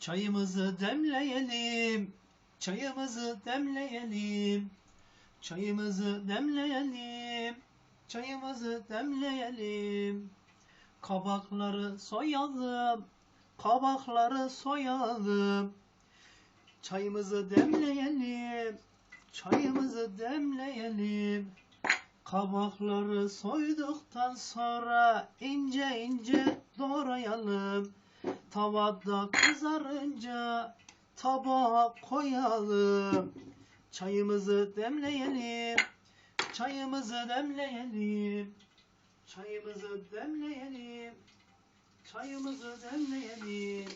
Çayımızı demleyelim. Çayımızı demleyelim. Çayımızı demleyelim. Çayımızı demleyelim. Kabakları soyalım. Kabakları soyalım. Çayımızı demleyelim. Çayımızı demleyelim. Kabakları soyduktan sonra ince ince doğrayalım. Tavada kızarınca tabağa koyalım. Çayımızı demleyelim. Çayımızı demleyelim. Çayımızı demleyelim. Çayımızı demleyelim.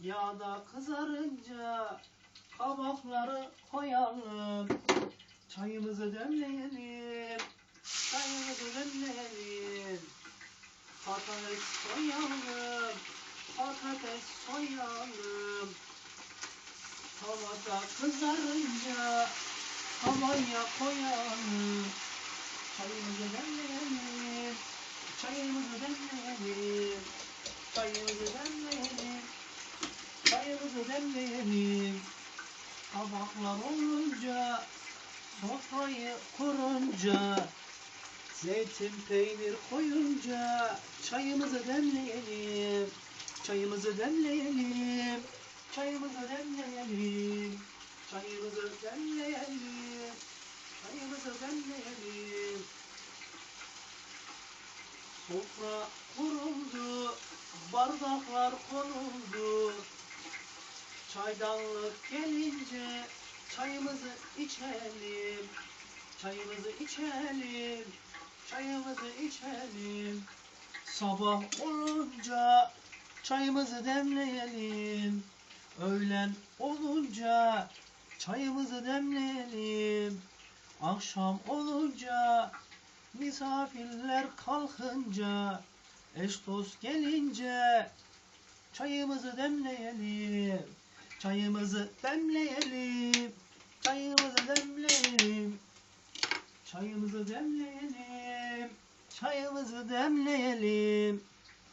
Yağda kızarınca kabakları koyalım. Çayımızı demleyelim. Çayımızı demleyelim. Patates soyalım. Patates soyalım. Tavada kızarınca tavaya koyalım. Çayımızı demleyelim. Çayımızı demleyelim. Çayımızı demleyelim. Çayımızı demleyelim. Tabaklar olunca sofrayı kurunca Zeytin peynir koyunca çayımızı demleyelim. Çayımızı demleyelim. Çayımızı demleyelim. Çayımızı demleyelim. Çayımızı demleyelim. Sofra kuruldu, bardaklar konuldu. Çaydanlık gelince çayımızı içelim. Çayımızı içelim. Çayımızı içelim. Sabah olunca çayımızı demleyelim. Öğlen olunca çayımızı demleyelim. Akşam olunca misafirler kalkınca eş dost gelince çayımızı demleyelim. Çayımızı demleyelim. Çayımızı demleyelim. Çayımızı demleyelim. Çayımızı demleyelim.